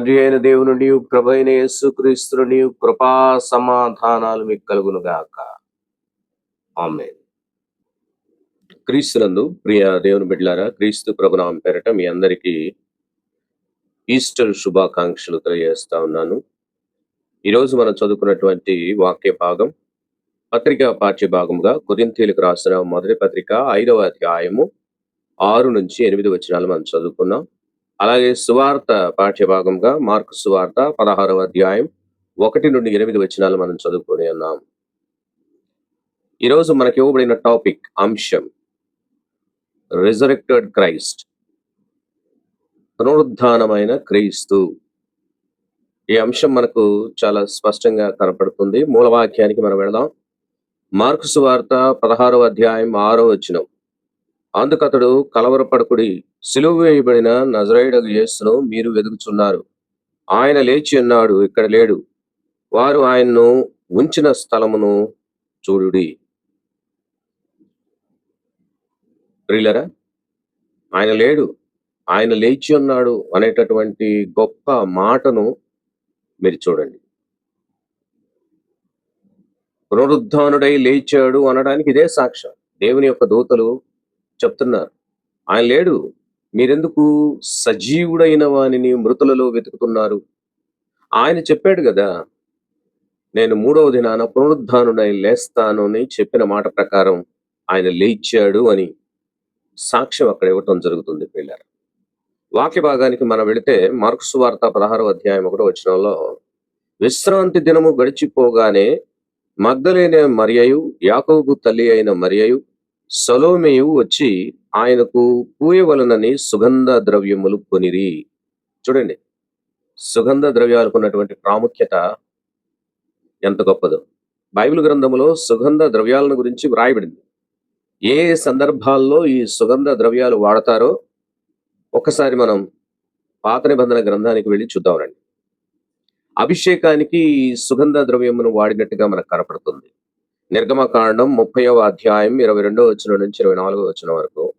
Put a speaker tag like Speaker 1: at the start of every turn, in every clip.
Speaker 1: తండ్రి అయిన దేవుని ప్రభు అయిన యేసు క్రీస్తుని కృపా సమాధానాలు మీకు కలుగును గాక. ఆమె క్రీస్తునందు ప్రియ దేవుని బిడ్డలారా క్రీస్తు ప్రభునామం పేరట మీ అందరికీ ఈస్టర్ శుభాకాంక్షలు తెలియజేస్తా ఉన్నాను. ఈరోజు మనం చదువుకున్నటువంటి వాక్య భాగం పత్రిక పాఠ్య భాగంగా కొరింతీలకు రాసిన మొదటి పత్రిక ఐదవ అధ్యాయము ఆరు నుంచి ఎనిమిది వచనాలు మనం చదువుకున్నాం. అలాగే సువార్త పాఠ్య భాగంగా మార్కు సువార్త పదహారవ అధ్యాయం ఒకటి నుండి ఎనిమిది వచనాలు మనం చదువుకొని ఉన్నాం. ఈరోజు మనకి ఇవ్వబడిన టాపిక్ అంశం రిజరెక్టెడ్ క్రైస్ట్ పునరుద్ధానమైన క్రీస్తు. ఈ అంశం మనకు చాలా స్పష్టంగా కనపడుతుంది. మూలవాక్యానికి మనం వెళదాం. మార్కు సువార్త పదహారవ అధ్యాయం ఆరో వచనం. అందుకతడు కలవరపడకుడి సిలువ వేయబడిన నజరాయుడు యేసును మీరు వెతుకుచున్నారు ఆయన లేచి ఉన్నాడు ఇక్కడ లేడు. వారు ఆయన్ను ఉంచిన స్థలమును చూడుడి. ప్రియులరా ఆయన లేడు ఆయన లేచి ఉన్నాడు అనేటటువంటి గొప్ప మాటను మీరు చూడండి. పునరుద్ధానుడై లేచాడు అనడానికి ఇదే సాక్ష్యం. దేవుని యొక్క దూతలు చెప్తున్నారు. ఆయన లేడు మీరెందుకు సజీవుడైన వానిని మృతులలో వెతుకుతున్నారు? ఆయన చెప్పాడు కదా నేను మూడవ దినాన పునరుద్ధానుడై లేస్తాను అని చెప్పిన మాట ప్రకారం ఆయన లేచాడు అని సాక్ష్యం అక్కడ ఇవ్వటం జరుగుతుంది పిల్లలు. వాక్య భాగానికి మనం వెళితే మార్క్స్ వార్త పదహారవ అధ్యాయం ఒకటి వచ్చినంలో విశ్రాంతి దినము గడిచిపోగానే మగ్ధలేన మరియయు యాకోబు తల్లి అయిన మరియయు సలోమేయు వచ్చి ఆయనకు పూయవలనని సుగంధ ద్రవ్యములు కొనిరి. చూడండి సుగంధ ద్రవ్యాలకు ఉన్నటువంటి ప్రాముఖ్యత ఎంత గొప్పదో. బైబిల్ గ్రంథములో సుగంధ ద్రవ్యాలను గురించి వ్రాయబడింది. ఏ సందర్భాల్లో ఈ సుగంధ ద్రవ్యాలు వాడతారో ఒకసారి మనం పాత నిబంధన గ్రంథానికి వెళ్ళి చూద్దామండి అభిషేకానికి ఈ సుగంధ ద్రవ్యమును వాడినట్టుగా మనకు కనపడుతుంది. నిర్గమకాండం ముప్పైవ అధ్యాయం ఇరవై రెండో వచ్చిన నుంచి ఇరవై నాలుగో వచ్చిన వరకు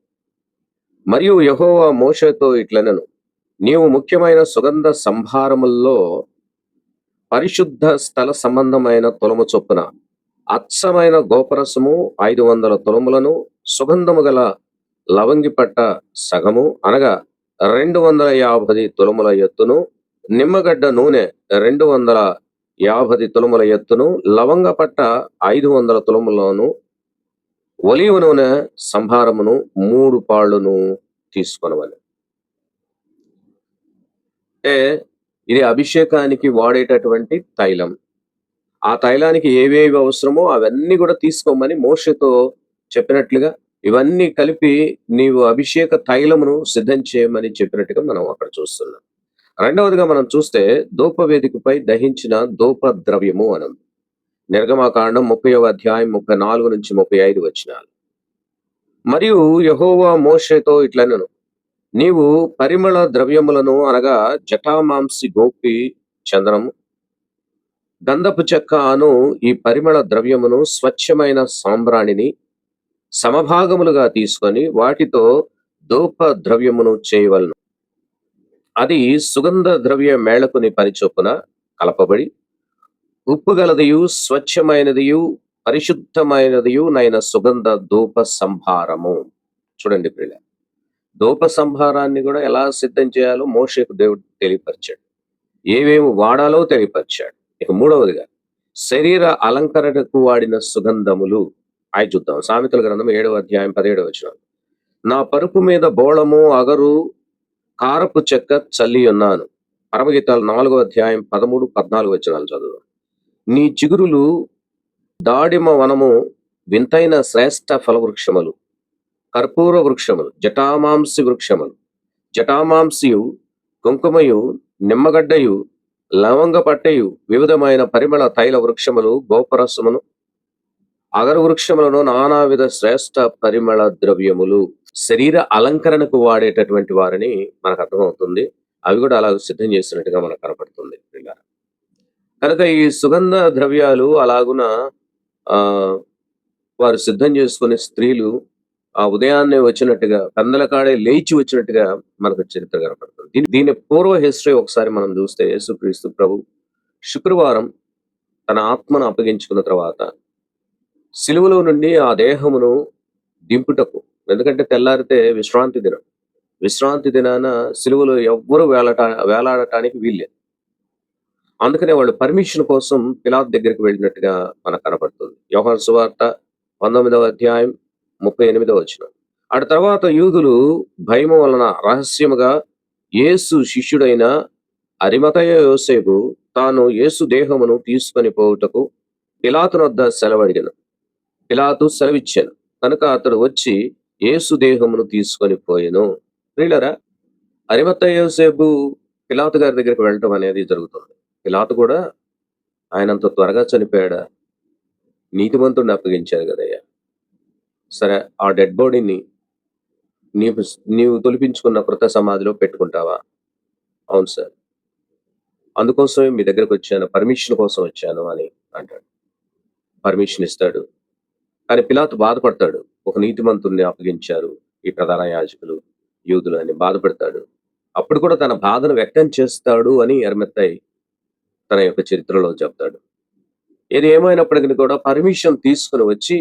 Speaker 1: మరియు యహోవా మోషతో ఇట్లనను. నీవు ముఖ్యమైన సుగంధ సంభారముల్లో పరిశుద్ధ స్థల సంబంధమైన తులము చొప్పున అచ్చమైన గోపరసము ఐదు వందల తొలములను సుగంధము గల లవంగి పట్ట సగము అనగా రెండు వందల యాభై తులముల ఎత్తును నిమ్మగడ్డ నూనె రెండు వందల యాభై తులముల ఎత్తును లవంగ పట్ట ఐదు వందల తులములను ఒలివ నూనె సంభారమును మూడు పాళ్ళును తీసుకొనవలె. అంటే ఇది అభిషేకానికి వాడేటటువంటి తైలం. ఆ తైలానికి ఏవేవి అవసరమో అవన్నీ కూడా తీసుకోమని మోషతో చెప్పినట్లుగా ఇవన్నీ కలిపి నీవు అభిషేక తైలమును సిద్ధం చేయమని చెప్పినట్టుగా మనం అక్కడ చూస్తున్నాం. రెండవదిగా మనం చూస్తే ధూప వేదికపై దహించిన దూప ద్రవ్యము అనం. నిర్గమాకాండం ముప్పై అధ్యాయం ముప్పై నాలుగు నుంచి ముప్పై ఐదు వచ్చినాలు మరియు యహోవా మోషేతో ఇట్లనను నీవు పరిమళ ద్రవ్యములను అనగా జటామాంసి గోపి చంద్రము గంధపు చెక్క అను ఈ పరిమళ ద్రవ్యమును స్వచ్ఛమైన సాంబ్రాణిని సమభాగములుగా తీసుకొని వాటితో ధూప ద్రవ్యమును చేయవలను. అది సుగంధ ద్రవ్య మేళకుని పరిచొప్పున కలపబడి ఉప్పు గలదియు స్వచ్ఛమైనదియు పరిశుద్ధమైనదియు నైన సుగంధ ధూప సంభారము చూడండి ప్రియ ధూప సంభారాన్ని కూడా ఎలా సిద్ధం చేయాలో మోషకు దేవుడు తెలియపరిచాడు. ఏవేమి వాడాలో తెలియపరిచాడు. ఇక మూడవదిగా శరీర అలంకరణకు వాడిన సుగంధములు. అవి చూద్దాం. సామెతల గ్రంథం ఏడవ అధ్యాయం పదిహేడవ వచ్చిన నా పరుపు మీద బోళము అగరు కారపు చెక్క చల్లి ఉన్నాను పరమగీతాలు నాలుగో అధ్యాయం పదమూడు పద్నాలుగు వచనాలు చదువు నీ చిగురులు దాడిమ వనము వింతైన శ్రేష్ఠ ఫలవృక్షములు కర్పూర వృక్షములు జటామాంసి వృక్షములు. జటామాంసియు కుంకుమయు నిమ్మగడ్డయు లవంగ పట్టయు వివిధమైన పరిమళ తైల వృక్షములు గోపరసమును అగరు వృక్షములను నానావిధ శ్రేష్ట పరిమళ ద్రవ్యములు. శరీర అలంకరణకు వాడేటటువంటి వారిని మనకు అర్థమవుతుంది. అవి కూడా అలా సిద్ధం చేసినట్టుగా మనకు కనపడుతుంది. కనుక ఈ సుగంధ ద్రవ్యాలు అలాగున ఆ వారు సిద్ధం చేసుకునే స్త్రీలు ఆ ఉదయాన్నే వచ్చినట్టుగా కందలకాడే లేచి వచ్చినట్టుగా మనకు చరిత్ర కనపడుతుంది. దీని దీని పూర్వ హిస్టరీ ఒకసారి మనం చూస్తే యేసుక్రీస్తు ప్రభు శుక్రవారం తన ఆత్మను అప్పగించుకున్న తర్వాత సిలువలో నుండి ఆ దేహమును దింపుటకు ఎందుకంటే తెల్లారితే విశ్రాంతి దినం. విశ్రాంతి దినాన సిలువలో ఎవ్వరు వేలటా వేలాడటానికి వీల్లేదు. అందుకనే వాళ్ళు పర్మిషన్ కోసం పిలాత్ దగ్గరికి వెళ్ళినట్టుగా మనకు కనపడుతుంది. యోహాన్ సువార్త పంతొమ్మిదవ అధ్యాయం ముప్పై ఎనిమిదవ వచ్చిన ఆ తర్వాత యూదులు భయము వలన రహస్యముగా యేసు శిష్యుడైన అరిమతయ యోసేపు తాను యేసు దేహమును తీసుకొని పోవుటకు పిలాతును వద్ద సెలవడిగను. పిలాతు సెలవిచ్చాను. కనుక అతడు వచ్చి యేసు దేహమును తీసుకొని పోయాను. ప్రియులరా అరిమత యోసేపు పిలాతు గారి దగ్గరికి వెళ్ళటం అనేది జరుగుతుంది. పిలాతు కూడా ఆయనంత త్వరగా చనిపోయాడా? నీతిమంతుడిని అప్పగించారు కదయ్యా. సరే ఆ డెడ్ బాడీని నీవు నీవు తొలిపించుకున్న కృత సమాధిలో పెట్టుకుంటావా? అవును సార్. అందుకోసమే మీ దగ్గరకు వచ్చాను పర్మిషన్ కోసం వచ్చాను అని అంటాడు. పర్మిషన్ ఇస్తాడు. కానీ పిలాతు బాధపడతాడు. ఒక నీతిమంతుడిని అప్పగించారు ఈ ప్రధాన యాజకులు యూదులు అని బాధపడతాడు. అప్పుడు కూడా తన బాధను వ్యక్తం చేస్తాడు అని ఎరమెత్తాయి తన యొక్క చరిత్రలో చెప్తాడు. ఏది ఏమైనప్పటికీ కూడా పర్మిషన్ తీసుకుని వచ్చి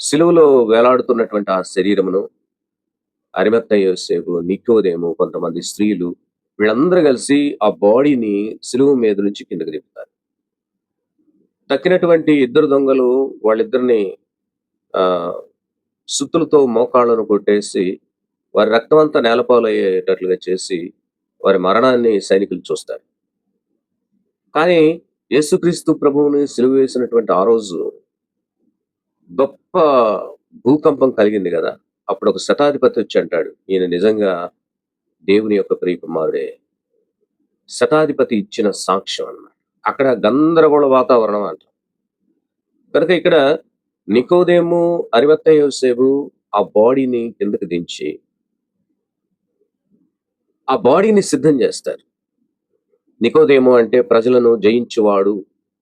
Speaker 1: సిలువలో వేలాడుతున్నటువంటి ఆ శరీరమును అరిమత్త యోసేపు నికోదేము కొంతమంది స్త్రీలు వీళ్ళందరూ కలిసి ఆ బాడీని సిలువ మీద నుంచి కిందకు దింపుతారు తక్కినటువంటి ఇద్దరు దొంగలు వాళ్ళిద్దరిని ఆ సుత్తులతో మోకాళ్ళను కొట్టేసి వారి రక్తం అంతా నేలపాలయ్యేటట్లుగా చేసి వారి మరణాన్ని సైనికులు చూస్తారు. కానీ యేసుక్రీస్తు ప్రభువుని సిలువ వేసినటువంటి ఆ రోజు గొప్ప భూకంపం కలిగింది కదా. అప్పుడు ఒక శతాధిపతి వచ్చి అంటాడు ఈయన నిజంగా దేవుని యొక్క ప్రియ కుమారుడే శతాధిపతి ఇచ్చిన సాక్ష్యం అన్నమాట అక్కడ గందరగోళ వాతావరణం అంట. కనుక ఇక్కడ నికోదేము అరివత్త యోసేపు ఆ బాడీని కిందకి దించి ఆ బాడీని సిద్ధం చేస్తారు. నికోదేము అంటే ప్రజలను జయించువాడు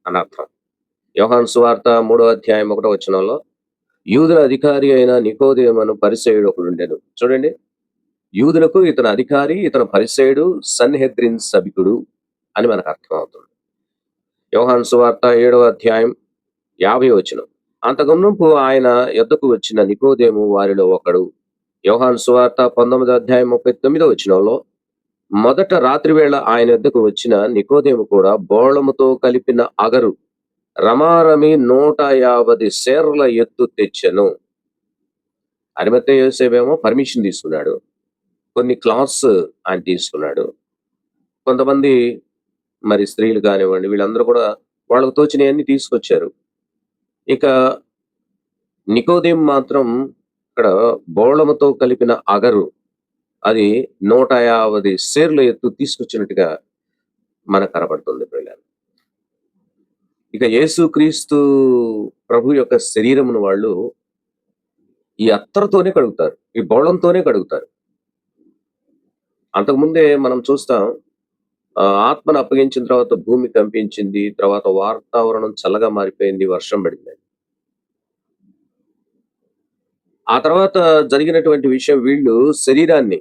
Speaker 1: అని అర్థం. యోహాన్ సువార్త మూడో అధ్యాయం ఒకటో వచనంలో యూదుల అధికారి అయిన నికోదేమను పరిచయుడు ఒకడు ఉండేను. చూడండి. యూదులకు ఇతను అధికారి ఇతను పరిచయుడు సన్హెద్రిన్ సభికుడు అని మనకు అర్థం అవుతుంది యోహాన్ సువార్త ఏడవ అధ్యాయం యాభై వచనం. అంతకుముందు ఆయన ఎద్దకు వచ్చిన నికోదేము వారిలో ఒకడు యోహాన్ సువార్త పంతొమ్మిదో అధ్యాయం ముప్పై తొమ్మిదో వచనంలో మొదట రాత్రి వేళ ఆయన వద్దకు వచ్చిన నికోదేము కూడా బోళముతో కలిపిన అగరు రమారమి నూట యాభై సేర్ల ఎత్తు తెచ్చెను. అరిమత్త యోసేపేమో పర్మిషన్ తీసుకున్నాడు. కొన్ని క్లాత్స్ ఆయన తీసుకున్నాడు. కొంతమంది మరి స్త్రీలు కానివ్వండి వీళ్ళందరూ కూడా వాళ్ళకు తోచినవన్నీ తీసుకొచ్చారు. ఇక నికోదేం మాత్రం ఇక్కడ బోళముతో కలిపిన అగరు అది నూట యాభై షేర్ల ఎత్తు తీసుకొచ్చినట్టుగా మనకు కనబడుతుంది పిల్లలు ఇక యేసుక్రీస్తు ప్రభు యొక్క శరీరమును వాళ్ళు ఈ అత్తరుతోనే కడుగుతారు ఈ బోళంతోనే కడుగుతారు. అంతకుముందే మనం చూస్తాం ఆత్మను అప్పగించిన తర్వాత భూమి కంపించింది తర్వాత వాతావరణం చల్లగా మారిపోయింది వర్షం పడింది. ఆ తర్వాత జరిగినటువంటి విషయం వీళ్ళు శరీరాన్ని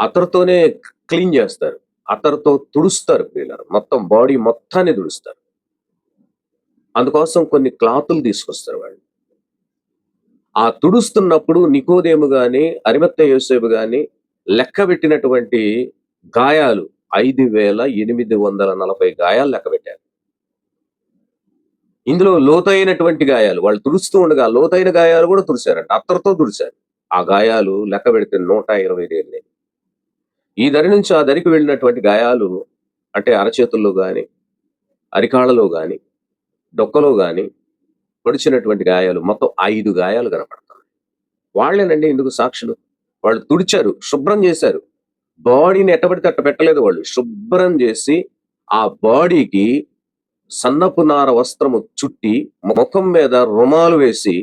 Speaker 1: అతరుతోనే క్లీన్ చేస్తారు. అతరుతో తుడుస్తారు పిల్లలు మొత్తం బాడీ మొత్తాన్ని తుడుస్తారు. అందుకోసం కొన్ని క్లాతులు తీసుకొస్తారు వాళ్ళు. ఆ తుడుస్తున్నప్పుడు నికోదేము గాని అరిమత్త యోసేపు గాని లెక్క పెట్టినటువంటి గాయాలు ఐదు వేల ఎనిమిది వందల నలభై గాయాలు లెక్క పెట్టారు. ఇందులో లోతైనటువంటి గాయాలు వాళ్ళు తుడుస్తూ ఉండగా లోతైన గాయాలు కూడా తుడిచారంట. అత్తరుతో తుడిచారు. ఆ గాయాలు లెక్క పెడితే నూట ఇరవై ఏళ్ళు ఈ దరి నుంచి ఆ దరికి వెళ్ళినటువంటి గాయాలు అంటే అరచేతుల్లో గాని అరికాళ్ళలో కానీ డొక్కలో కానీ పొడిచినటువంటి గాయాలు మొత్తం ఐదు గాయాలు కనపడుతున్నాయి వాళ్ళేనండి ఇందుకు సాక్షులు. వాళ్ళు తుడిచారు శుభ్రం చేశారు. బాడీని ఎట్టబడితే అట్ట పెట్టలేదు వాళ్ళు. శుభ్రం చేసి ఆ బాడీకి సన్నపు నార వస్త్రము చుట్టి ముఖం మీద రుమాలు వేసి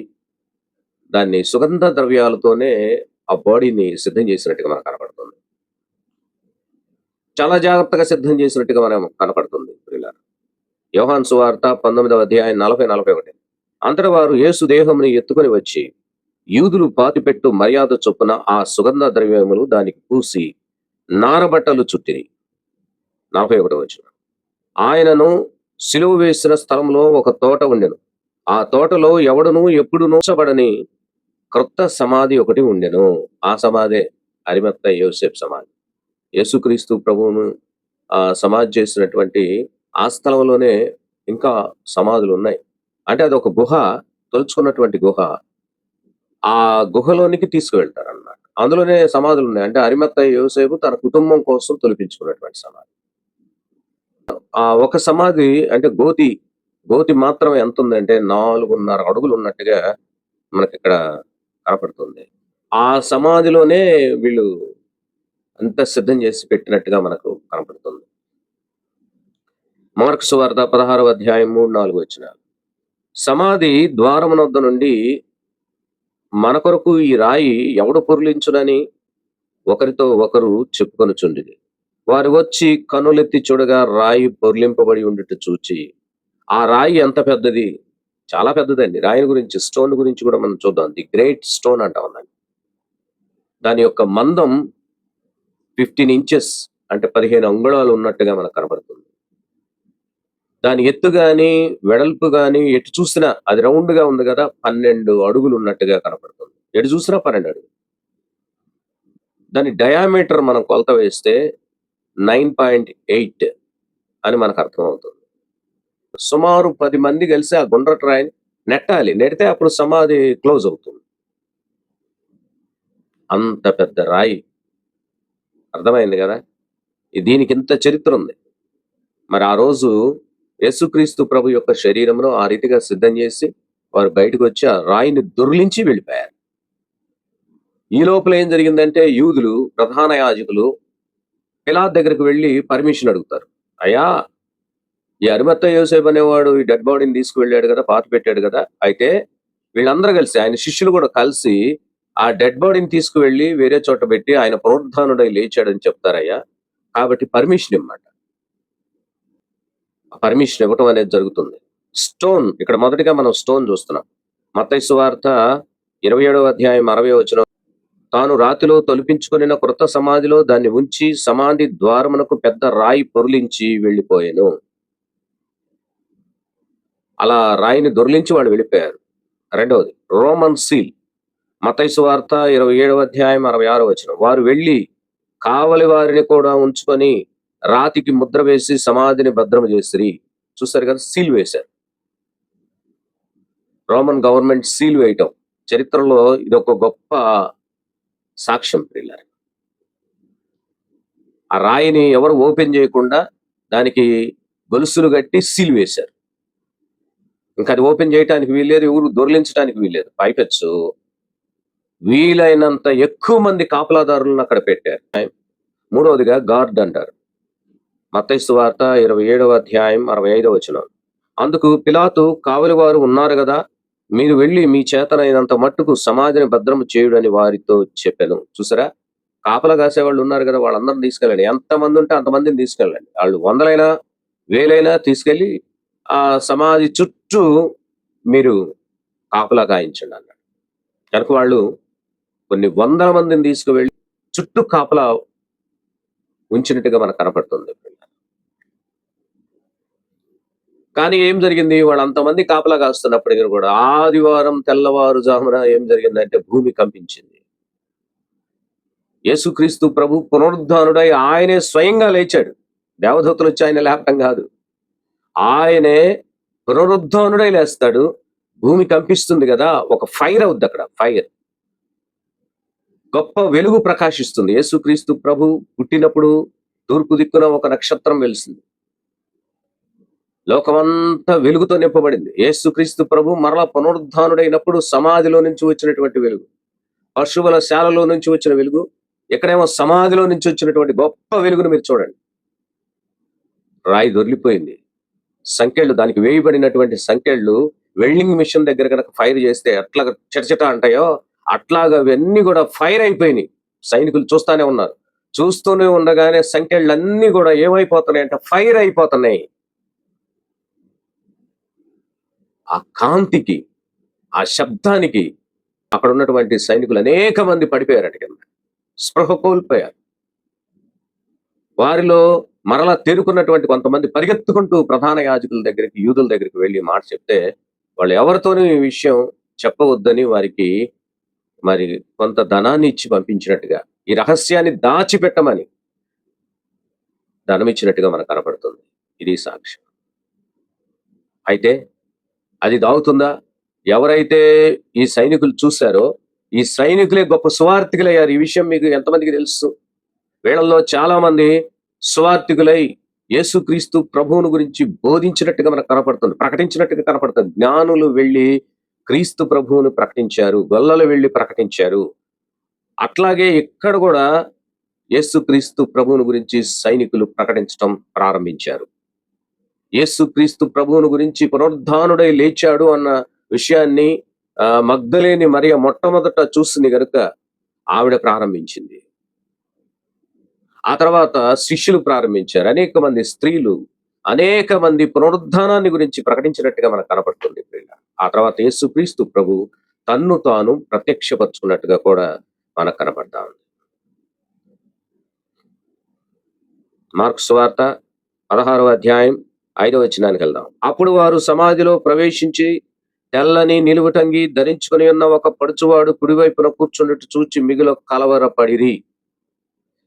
Speaker 1: దాన్ని సుగంధ ద్రవ్యాలతోనే ఆ బాడీని సిద్ధం చేసినట్టుగా మనకు కనపడుతుంది. చాలా జాగ్రత్తగా సిద్ధం చేసినట్టుగా మనం కనపడుతుంది ప్రియులారు. యోహాన్ సువార్త పంతొమ్మిదవ అధ్యాయం నలభై నలభై ఒకటి. అంతట వారు యేసు దేహముని ఎత్తుకొని వచ్చి యూదులు పాతిపెట్టు మర్యాద చొప్పున ఆ సుగంధ ద్రవ్యములు దానికి పూసి నారబట్టలు చుట్టిరి. నలభై ఒకటి వచ్చిన ఆయనను సిలువ వేసిన స్థలంలో ఒక తోట ఉండెను. ఆ తోటలో ఎవడును ఎప్పుడు నూచబడని క్రొత్త సమాధి ఒకటి ఉండెను. ఆ సమాధే అరిమత్త యోసేఫ్ సమాధి. యేసుక్రీస్తు ప్రభువును ఆ సమాధి చేసినటువంటి ఆ స్థలంలోనే ఇంకా సమాధులు ఉన్నాయి అంటే అది ఒక గుహ తొలుచుకున్నటువంటి గుహ. ఆ గుహలోనికి తీసుకువెళ్తారు అన్నమాట అందులోనే సమాధులు ఉన్నాయి అంటే అరిమత్త యోసేపు తన కుటుంబం కోసం తొలిపించుకున్నటువంటి సమాధి. ఆ ఒక సమాధి అంటే గోతి గోతి మాత్రం ఎంత ఉందంటే నాలుగున్నర అడుగులు ఉన్నట్టుగా మనకి ఇక్కడ కనపడుతుంది. ఆ సమాధిలోనే వీళ్ళు అంత సిద్ధం చేసి పెట్టినట్టుగా మనకు కనపడుతుంది. మార్క్స్ వార్త పదహారవ అధ్యాయం మూడు నాలుగు వచ్చిన సమాధి ద్వారమునొద్ద నుండి మన కొరకు ఈ రాయి ఎవడు పొరులించునని ఒకరితో ఒకరు చెప్పుకొనుచుండిది వారు వచ్చి కనులెత్తి చూడగా రాయి పొర్లింపబడి ఉండిట్టు చూచి ఆ రాయి ఎంత పెద్దది? చాలా పెద్దదండి. రాయిని గురించి స్టోన్ గురించి కూడా మనం చూద్దాం. ది గ్రేట్ స్టోన్ అంటాం దాన్ని. దాని యొక్క మందం ఫిఫ్టీన్ ఇంచెస్ అంటే పదిహేను అంగుళాలు ఉన్నట్టుగా మనకు కనబడుతుంది. దాని ఎత్తు కానీ వెడల్పు కానీ ఎటు చూసినా అది రౌండ్గా ఉంది కదా పన్నెండు అడుగులు ఉన్నట్టుగా కనపడుతుంది ఎటు చూసినా పన్నెండు అడుగులు. దాని డయామీటర్ మనం కొలత వేస్తే నైన్ పాయింట్ ఎయిట్ అని మనకు అర్థమవుతుంది. సుమారు పది మంది కలిసి ఆ గుండ్రట్రాయిని నెట్టాలి. నెడితే అప్పుడు సమాధి క్లోజ్ అవుతుంది. అంత పెద్ద రాయి అర్థమైంది కదా? దీనికి ఇంత చరిత్ర ఉంది మరి ఆ రోజు యేసుక్రీస్తు ప్రభు యొక్క శరీరమును ఆ రీతిగా సిద్ధం చేసి వారు బయటకు వచ్చి ఆ రాయిని దొర్లించి వెళ్ళిపోయారు. ఈ లోపల ఏం జరిగిందంటే యూదులు ప్రధాన యాజకులు పిలా దగ్గరకు వెళ్ళి పర్మిషన్ అడుగుతారు. అయ్యా ఈ అరిమత్త యోసేపు అనేవాడు ఈ డెడ్ బాడీని తీసుకువెళ్ళాడు కదా పాత పెట్టాడు కదా అయితే వీళ్ళందరూ కలిసి ఆయన శిష్యులు కూడా కలిసి ఆ డెడ్ బాడీని తీసుకువెళ్ళి వేరే చోట పెట్టి ఆయన పునరుద్ధానుడై లేచాడని చెప్తారయ్యా. కాబట్టి పర్మిషన్ ఇమ్మాట. పర్మిషన్ ఇవ్వటం అనేది జరుగుతుంది. స్టోన్ ఇక్కడ మొదటిగా మనం స్టోన్ చూస్తున్నాం. మత్తయి వార్త ఇరవై ఏడవ అధ్యాయం అరవై వచ్చిన తాను రాతిలో తొలిపించుకుని కృత సమాధిలో దాన్ని ఉంచి సమాధి ద్వారమునకు పెద్ద రాయి పొరులించి వెళ్ళిపోయాను. అలా రాయిని దొర్లించి వాళ్ళు వెళ్ళిపోయారు. రెండవది రోమన్ సీల్. మతైసు వార్త ఇరవై ఏడవ అధ్యాయం అరవై ఆరు వచ్చిన వారు వెళ్ళి కావలి వారిని కూడా ఉంచుకొని రాతికి ముద్ర వేసి సమాధిని భద్రం చేసిరి. చూస్తారు కదా సీల్ వేశారు. రోమన్ గవర్నమెంట్ సీల్ వేయటం. చరిత్రలో ఇది ఒక గొప్ప సాక్ష్యం ప్రియులారు ఆ రాయిని ఎవరు ఓపెన్ చేయకుండా దానికి గొలుసులు కట్టి సీల్ వేశారు. ఇంకా అది ఓపెన్ చేయడానికి వీల్లేదు ఎవరు దొరిలించడానికి వీల్లేదు. పైపెచ్చు వీలైనంత ఎక్కువ మంది కాపలాదారులను అక్కడ పెట్టారు. మూడవదిగా గార్డ్ అంటారు. మత్తైసు వార్త ఇరవై ఏడవ అధ్యాయం అరవై ఐదవ వచనం. అందుకు పిలాతు కావలి వారు ఉన్నారు కదా మీరు వెళ్ళి మీ చేతనైనంత మట్టుకు సమాజాన్ని భద్రం చేయుడని వారితో చెప్పాను. చూసారా? కాపలా కాసేవాళ్ళు ఉన్నారు కదా వాళ్ళందరిని తీసుకెళ్ళండి. ఎంతమంది ఉంటే అంతమందిని తీసుకెళ్ళండి. వాళ్ళు వందలైనా వేలైనా తీసుకెళ్ళి ఆ సమాధి చుట్టూ మీరు కాపలా కాయించండి అన్నాడు. కనుక వాళ్ళు కొన్ని వందల మందిని తీసుకువెళ్ళి చుట్టూ కాపలా ఉంచినట్టుగా మనకు కనపడుతుంది. కానీ ఏం జరిగింది? వాళ్ళు అంతమంది కాపలా కాస్తున్నప్పటికీ కూడా ఆదివారం తెల్లవారుజామున ఏం జరిగిందంటే భూమి కంపించింది. యేసుక్రీస్తు ప్రభు పునరుద్ధానుడై ఆయనే స్వయంగా లేచాడు. దేవదూతలు వచ్చి ఆయన లేపటం కాదు. ఆయనే పునరుద్ధానుడై లేస్తాడు. భూమి కంపిస్తుంది కదా ఒక ఫైర్ అవుద్ది అక్కడ ఫైర్. గొప్ప వెలుగు ప్రకాశిస్తుంది. యేసుక్రీస్తు ప్రభు పుట్టినప్పుడు తూర్పు దిక్కున ఒక నక్షత్రం వెలిసింది. లోకమంతా వెలుగుతో నింపబడింది. యేసుక్రీస్తు ప్రభు మరలా పునరుద్ధానుడైనప్పుడు సమాధిలో నుంచి వచ్చినటువంటి వెలుగు. పశువుల శాలలో నుంచి వచ్చిన వెలుగు. ఎక్కడేమో సమాధిలో నుంచి వచ్చినటువంటి గొప్ప వెలుగును మీరు చూడండి. రాయి దొరికిపోయింది. సంఖ్యలు దానికి వేయబడినటువంటి సంఖ్యలు వెల్డింగ్ మిషన్ దగ్గర కనుక ఫైర్ చేస్తే ఎట్లా చిటచిట అంటాయో అట్లాగా అవన్నీ కూడా ఫైర్ అయిపోయినాయి. సైనికులు చూస్తూనే ఉన్నారు. చూస్తూనే ఉండగానే సంఖ్యలు అన్ని కూడా ఏమైపోతున్నాయి అంటే ఫైర్ అయిపోతున్నాయి. ఆ కాంతికి ఆ శబ్దానికి అక్కడ ఉన్నటువంటి సైనికులు అనేక మంది పడిపోయారట కింద. స్పృహ కోల్పోయారు. వారిలో మరలా తేరుకున్నటువంటి కొంతమంది పరిగెత్తుకుంటూ ప్రధాన యాజకుల దగ్గరికి యూదుల దగ్గరికి వెళ్ళి మాట చెప్తే వాళ్ళు ఎవరితోనూ ఈ విషయం చెప్పవద్దని వారికి మరి కొంత ధనాన్ని ఇచ్చి పంపించినట్టుగా ఈ రహస్యాన్ని దాచిపెట్టమని ధనం ఇచ్చినట్టుగా మనకు కనపడుతుంది. ఇది సాక్ష్యం. అయితే అది దాగుతుందా? ఎవరైతే ఈ సైనికులు చూశారో ఈ సైనికులే గొప్ప సువార్థికులయ్యారు. ఈ విషయం మీకు ఎంతమందికి తెలుసు? వీళ్ళల్లో చాలా మంది సువార్థికులై యేసుక్రీస్తు ప్రభువును గురించి బోధించినట్టుగా మనకు కనపడుతుంది ప్రకటించినట్టుగా కనపడుతుంది. జ్ఞానులు వెళ్ళి క్రీస్తు ప్రభువును ప్రకటించారు గొల్లలు వెళ్ళి ప్రకటించారు. అట్లాగే ఇక్కడ కూడా యేసుక్రీస్తు ప్రభువును గురించి సైనికులు ప్రకటించడం ప్రారంభించారు. యేసుక్రీస్తు ప్రభువును గురించి పునరుద్ధానుడై లేచాడు అన్న విషయాన్ని ఆ, మగ్ధలేని మరియ మొట్టమొదట చూసింది గనుక ఆవిడ ప్రారంభించింది. ఆ తర్వాత శిష్యులు ప్రారంభించారు. అనేక మంది స్త్రీలు అనేక మంది పునరుద్ధానాన్ని గురించి ప్రకటించినట్టుగా మనకు కనపడుతుంది. ఆ తర్వాత యేసుక్రీస్తు ప్రభు తన్ను తాను ప్రత్యక్షపరుచుకున్నట్టుగా కూడా మనకు కనపడతా ఉంది. మార్క్స్ వార్త పదహారవ అధ్యాయం ఐదవ వచనానికి వెళ్దాం. అప్పుడు వారు సమాధిలో ప్రవేశించి తెల్లని నిలువుటంగి ధరించుకొని ఉన్న ఒక పడుచువాడు కుడివైపున కూర్చున్నట్టు చూచి మిగుల కలవరపడిరి.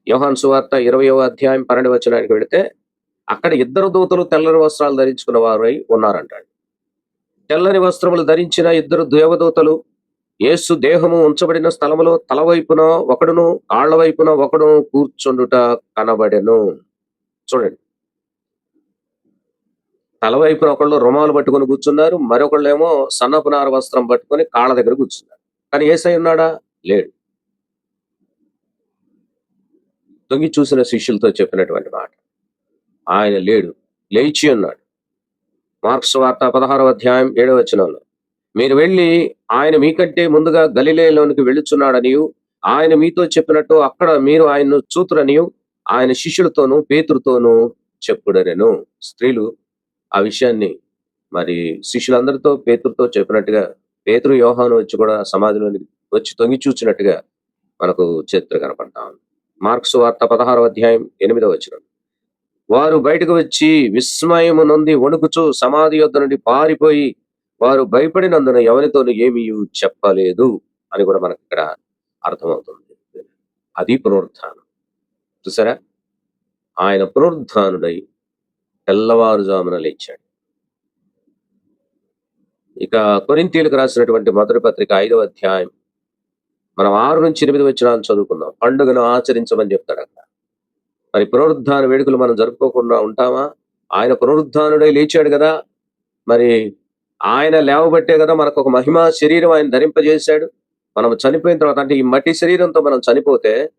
Speaker 1: యోహాన్ సువార్త ఇరవయవ అధ్యాయం పన్నెండు వచనానికి వెళితే అక్కడ ఇద్దరు దూతలు తెల్లని వస్త్రాలు ధరించుకున్న వారై ఉన్నారంటాడు. తెల్లని వస్త్రములు ధరించిన ఇద్దరు దేవదూతలు యేసు దేహము ఉంచబడిన స్థలములో తల వైపున ఒకడును కాళ్ళ వైపున ఒకడు కూర్చుండుట కనబడెను. చూడండి. తల వైపున ఒకళ్ళు రుమాలు పట్టుకొని కూర్చున్నారు మరొకళ్ళు ఏమో సన్నపునార వస్త్రం పట్టుకొని కాళ్ళ దగ్గర కూర్చున్నారు. కానీ ఏసై ఉన్నాడా? లేడు. తొంగి చూసిన శిష్యులతో చెప్పినటువంటి మాట. ఆయన లేడు లేచి ఉన్నాడు. మార్క్స్ వార్త పదహారవ అధ్యాయం ఏడవ వచనంలో. మీరు వెళ్ళి ఆయన మీకంటే ముందుగా గలిలేలోనికి వెళ్ళుచున్నాడనియు ఆయన మీతో చెప్పినట్టు అక్కడ మీరు ఆయన్ను చూతురనియు ఆయన శిష్యులతోనూ పేతురుతోనూ చెప్పుడనెను. స్త్రీలు ఆ విషయాన్ని మరి శిష్యులందరితో పేతురుతో చెప్పినట్టుగా పేతురు యోహాను వచ్చి కూడా సమాధిలోనికి వచ్చి తొంగి చూచినట్టుగా మనకు చరిత్ర కనపడతా ఉంది. మార్క్స్ వార్త పదహారవ అధ్యాయం ఎనిమిదవ వచ్చినాడు వారు బయటకు వచ్చి విస్మయము నొంది వణుకుచు సమాధి యొద్ద నుండి పారిపోయి వారు భయపడినందున ఎవరితోనూ ఏమీ చెప్పలేదు అని కూడా మనకి ఇక్కడ అర్థమవుతుంది. అది పునరుద్ధానం. చూసారా? ఆయన పునరుద్ధానుడై తెల్లవారుజామున లేచాడు. ఇక కొరింతీలకు రాసినటువంటి మొదటి పత్రిక ఐదవ అధ్యాయం. మనం ఆరు నుంచి ఎనిమిది వచ్చినాలు చదువుకుందాం. పండుగను ఆచరించమని చెప్తాడు అక్కడ. మరి పునరుద్ధాన వేడుకలు మనం జరుపుకోకుండా ఉంటామా? ఆయన పునరుద్ధానుడై లేచాడు కదా. మరి ఆయన లేవబట్టే కదా మనకు ఒక మహిమ శరీరం ఆయన ధరింపజేశాడు. మనం చనిపోయిన తర్వాత అంటే ఈ మట్టి శరీరంతో మనం చనిపోతే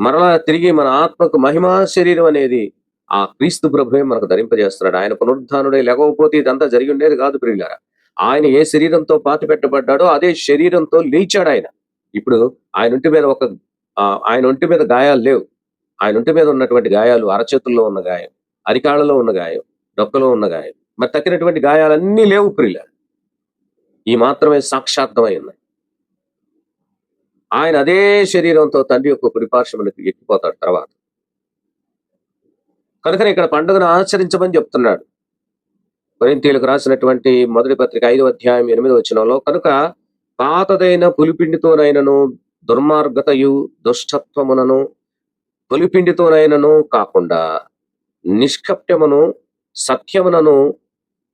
Speaker 1: మరలా తిరిగి మన ఆత్మకు మహిమా శరీరం అనేది ఆ క్రీస్తు ప్రభువే మనకు ధరింపజేస్తున్నాడు. ఆయన పునరుద్ధానుడే లేకపోతే ఇదంతా జరిగి ఉండేది కాదు ప్రియులారా. ఆయన ఏ శరీరంతో పాతి పెట్టబడ్డాడో అదే శరీరంతో లేచాడు ఆయన. ఇప్పుడు ఆయన ఒంటి మీద ఒక ఆయన ఒంటి మీద గాయాలు లేవు. ఆయన ఒంటి మీద ఉన్నటువంటి గాయాలు అరచేతుల్లో ఉన్న గాయం అరికాళ్ళలో ఉన్న గాయం డొక్కలో ఉన్న గాయం మరి తక్కినటువంటి గాయాలన్నీ లేవు ప్రియుల ఈ మాత్రమే సాక్షాత్మై ఉన్నాయి. ఆయన అదే శరీరంతో తండ్రి యొక్క కుడిపార్శ్వములకు ఎక్కిపోతాడు తర్వాత. కనుకనే ఇక్కడ పండుగను ఆచరించమని చెప్తున్నాడు. కొరింతీయులకు రాసినటువంటి మొదటి పత్రిక ఐదో అధ్యాయం ఎనిమిదో వచ్చినలో కనుక పాతదైన పులిపిండితోనైనను దుర్మార్గతయు దుష్టత్వమునను పులిపిండితోనైనను కాకుండా నిష్కప్ట్యమును సత్యమునను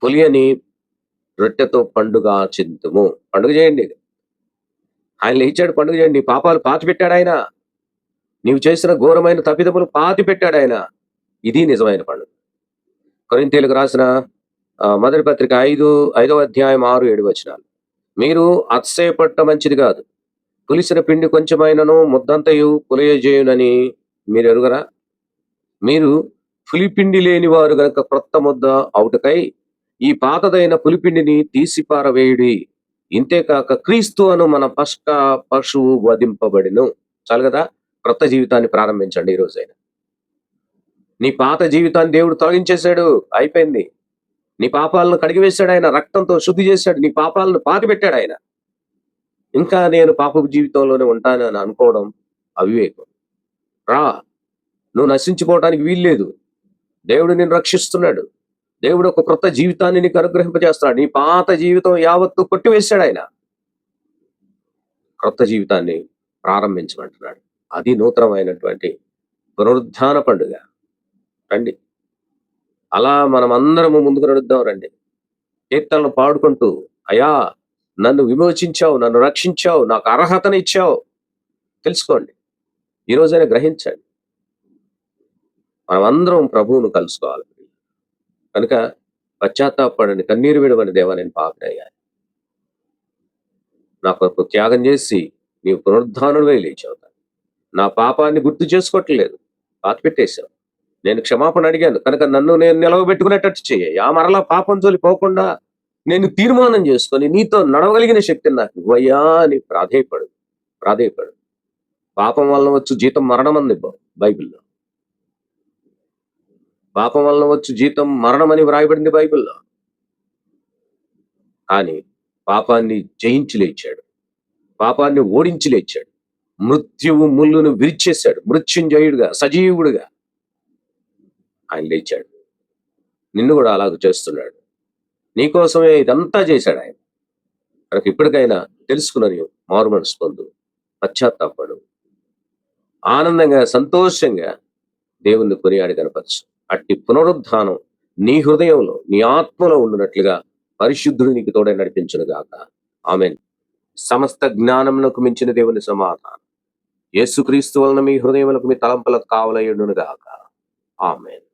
Speaker 1: పులియని రొట్టెతో పండుగ చింతుము పండుగ చేయండి. ఆయన లేచాడు పండుగ చేయండి. నీ పాపాలు పాతి పెట్టాడు ఆయన. నీవు చేసిన ఘోరమైన తప్పిదములు పాతి పెట్టాడు ఆయన. ఇది నిజమైన పండుగ. కొరింతీయులకు రాసిన మొదటి పత్రిక ఐదు ఐదవ అధ్యాయం ఆరు ఏడు వచనాలు. మీరు అతిశయపట్ట మంచిది కాదు. పులిసిన పిండి కొంచెమైనను ముద్దంతయు పులియజేయునని మీరు ఎరుగరా మీరు పులిపిండి లేని వారు గనక క్రొత్త ముద్ద అవుటకై ఈ పాతదైన పులిపిండిని తీసిపారవేయుడి. ఇంతేకాక క్రీస్తు అను మన పష్క పశువు వధింపబడిను. చాలు కదా? క్రొత్త జీవితాన్ని ప్రారంభించండి ఈరోజైనా. నీ పాత జీవితాన్ని దేవుడు తొలగించేశాడు. అయిపోయింది. నీ పాపాలను కడిగివేశాడు ఆయన. రక్తంతో శుద్ధి చేశాడు. నీ పాపాలను పాతిపెట్టాడు ఆయన. ఇంకా నేను పాపపు జీవితంలోనే ఉంటాను అని అనుకోవడం అవివేకం. రా. నువ్వు నశించిపోవడానికి వీల్లేదు. దేవుడు నిన్ను రక్షిస్తున్నాడు. దేవుడు ఒక క్రొత్త జీవితాన్ని నీకు అనుగ్రహింపజేస్తున్నాడు. నీ పాత జీవితం యావత్తు కొట్టివేశాడు ఆయన. క్రొత్త జీవితాన్ని ప్రారంభించమంటున్నాడు. అది నూతనమైనటువంటి పునరుద్ధాన పండుగ. రండి. అలా మనం అందరము ముందుకు నడుద్దాం రండి. కీర్తనలు పాడుకుంటూ అయా నన్ను విమోచించావు నన్ను రక్షించావు నాకు అర్హతను ఇచ్చావు తెలుసుకోండి. ఈ రోజైనా గ్రహించండి. మనం అందరం ప్రభువును కలుసుకోవాలి. కనుక పశ్చాత్తాపడని కన్నీరు విడవని దేవా నేను పాపనయ్యాను నా కొరకు త్యాగం చేసి నీవు పునరుద్ధానుడివై లేచవుతాను నా పాపాన్ని గుర్తు చేసుకోవట్లేదు. పాతిపెట్టేశావు. నేను క్షమాపణ అడిగాను. కనుక నన్ను నేను నిలవబెట్టుకునేటట్టు చేయ ఆ మరలా పాపం తోలి పోకుండా నేను తీర్మానం చేసుకొని నీతో నడవగలిగిన శక్తిని నాకు ఇవ్వయ్యా అని ప్రాధేయపడు. ప్రాధేయపడు. పాపం వలన వచ్చు జీతం మరణం అంది బైబిల్లో. పాపం వలన వచ్చు జీతం మరణం అని వ్రాయబడింది బైబిల్లో. కానీ పాపాన్ని జయించి లేచాడు. పాపాన్ని ఓడించి లేచాడు. మృత్యువు ముళ్ళును విరిచేశాడు. మృత్యుంజయుడుగా సజీవుడుగా ఆయన లేచాడు. నిన్ను కూడా అలాగ చేస్తున్నాడు. నీకోసమే ఇదంతా చేశాడు ఆయన. కనుక ఇప్పటికైనా తెలుసుకున్నని మారు మనసు పొందు. పశ్చాత్తాపడు. ఆనందంగా సంతోషంగా దేవుణ్ణి కొనియాడి కనపరచు. అట్టి పునరుద్ధానం నీ హృదయంలో నీ ఆత్మలో ఉండునట్లుగా పరిశుద్ధుడు నీకు తోడే నడిపించను గాక. ఆమె సమస్త జ్ఞానమునకు మించిన దేవుని సమాధానం. యేసుక్రీస్తు వలన మీ హృదయములకు మీ తలంపలకు కావలయ్యుండును గాక. ఆమెన్.